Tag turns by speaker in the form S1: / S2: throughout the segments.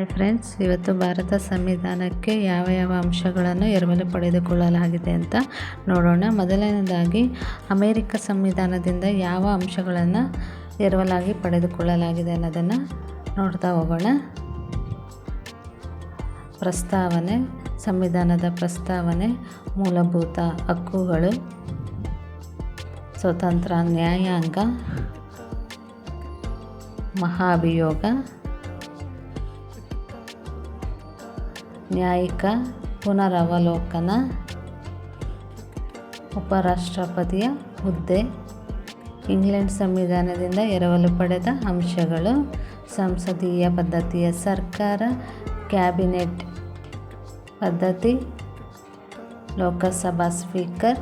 S1: Hi friends, ಇವತ್ತು ಭಾರತ ಸಂವಿಧಾನಕ್ಕೆ ಯಾವ ಯಾವ ಅಂಶಗಳನ್ನು ಎರವಲು ಪಡೆದುಕೊಳ್ಳಲಾಗಿದೆ ಅಂತ ನೋಡೋಣ. ಮೊದಲನೇದಾಗಿ, ಅಮೇರಿಕ ಸಂವಿಧಾನದಿಂದ ಯಾವ ಅಂಶಗಳನ್ನು ಎರವಲಾಗಿ ಪಡೆದುಕೊಳ್ಳಲಾಗಿದೆ ಅನ್ನೋದನ್ನು ನೋಡ್ತಾ ಹೋಗೋಣ. ಪ್ರಸ್ತಾವನೆ, ಸಂವಿಧಾನದ ಪ್ರಸ್ತಾವನೆ, ಮೂಲಭೂತ ಹಕ್ಕುಗಳು, ಸ್ವತಂತ್ರ ನ್ಯಾಯಾಂಗ, ಮಹಾಭಿಯೋಗ ನ್ಯಾಯಿಕ ಪುನರವಲೋಕನ ಉಪರಾಷ್ಟ್ರಪತಿಯ ಹುದ್ದೆ. ಇಂಗ್ಲೆಂಡ್ ಸಂವಿಧಾನದಿಂದ ಎರವಲು ಪಡೆದ ಅಂಶಗಳು. ಸಂಸದೀಯ ಪದ್ಧತಿಯ ಸರ್ಕಾರ, ಕ್ಯಾಬಿನೆಟ್ ಪದ್ಧತಿ, ಲೋಕಸಭಾ ಸ್ಪೀಕರ್,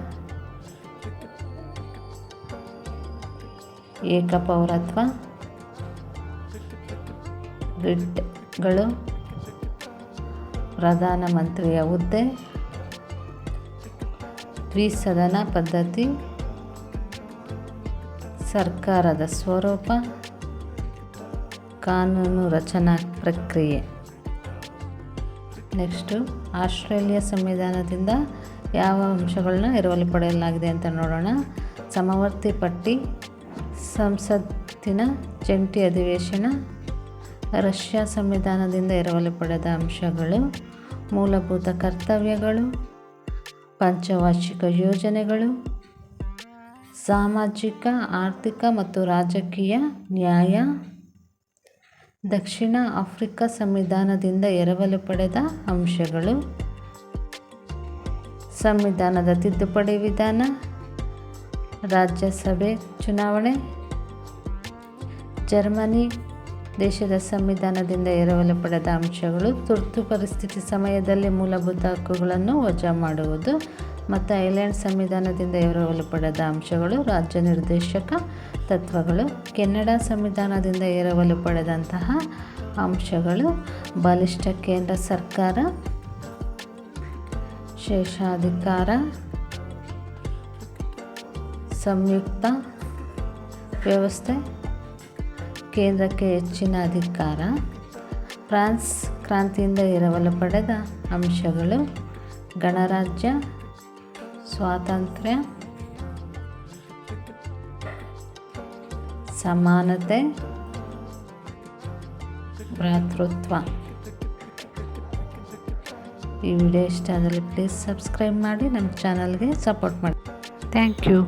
S1: ಏಕಪೌರತ್ವ, ಗ್ರಿಡ್ಗಳು ಪ್ರಧಾನಮಂತ್ರಿಯ ಹುದ್ದೆ. ದ್ವಿಸದನ ಪದ್ಧತಿ. ಸರ್ಕಾರದ ಸ್ವರೂಪ. ಕಾನೂನು ರಚನಾ ಪ್ರಕ್ರಿಯೆ. ನೆಕ್ಸ್ಟು, ಆಸ್ಟ್ರೇಲಿಯಾ ಸಂವಿಧಾನದಿಂದ ಯಾವ ಅಂಶಗಳನ್ನ ಎರವಲು ಪಡೆಯಲಾಗಿದೆ ಅಂತ ನೋಡೋಣ. ಸಮವರ್ತಿ ಪಟ್ಟಿ, ಸಂಸತ್ತಿನ ಜಂಟಿ ಅಧಿವೇಶನ. ರಷ್ಯಾ ಸಂವಿಧಾನದಿಂದ ಎರವಲು ಪಡೆದ ಅಂಶಗಳು, ಮೂಲಭೂತ ಕರ್ತವ್ಯಗಳು, ಪಂಚವಾರ್ಷಿಕ ಯೋಜನೆಗಳು, ಸಾಮಾಜಿಕ, ಆರ್ಥಿಕ ಮತ್ತು ರಾಜಕೀಯ ನ್ಯಾಯ, ದಕ್ಷಿಣ ಆಫ್ರಿಕಾ ಸಂವಿಧಾನದಿಂದ ಎರವಲು ಪಡೆದ ಅಂಶಗಳು, ಸಂವಿಧಾನದ ತಿದ್ದುಪಡಿ ವಿಧಾನ, ರಾಜ್ಯಸಭೆ ಚುನಾವಣೆ, ಜರ್ಮನಿ ದೇಶದ ಸಂವಿಧಾನದಿಂದ ಎರವಲು ಪಡೆದ ಅಂಶಗಳು, ತುರ್ತು ಪರಿಸ್ಥಿತಿ ಸಮಯದಲ್ಲಿ ಮೂಲಭೂತ ಹಕ್ಕುಗಳನ್ನು ವಜಾ ಮಾಡುವುದು ಮತ್ತು ಐಲ್ಯಾಂಡ್ ಸಂವಿಧಾನದಿಂದ ಎರವಲು ಪಡೆದ ಅಂಶಗಳು, ರಾಜ್ಯ ನಿರ್ದೇಶಕ ತತ್ವಗಳು, ಕೆನಡಾ ಸಂವಿಧಾನದಿಂದ ಎರವಲು ಪಡೆದಂತಹ ಅಂಶಗಳು, ಬಲಿಷ್ಠ ಕೇಂದ್ರ ಸರ್ಕಾರ, ಶೇಷಾಧಿಕಾರ, ಸಂಯುಕ್ತ ವ್ಯವಸ್ಥೆ ಕೇಂದ್ರಕ್ಕೆ ಹೆಚ್ಚಿನ ಅಧಿಕಾರ. ಫ್ರಾನ್ಸ್ ಕ್ರಾಂತಿಯಿಂದ ಎರವಲು ಪಡೆದ ಅಂಶಗಳು ಗಣರಾಜ್ಯ, ಸ್ವಾತಂತ್ರ್ಯ, ಸಮಾನತೆ, ಭ್ರಾತೃತ್ವ. ಈ ವಿಡಿಯೋ ಇಷ್ಟ ಆದರೆ ಪ್ಲೀಸ್ ಸಬ್ಸ್ಕ್ರೈಬ್ ಮಾಡಿ, ನಮ್ಮ ಚಾನಲ್ಗೆ ಸಪೋರ್ಟ್ ಮಾಡಿ. Thank you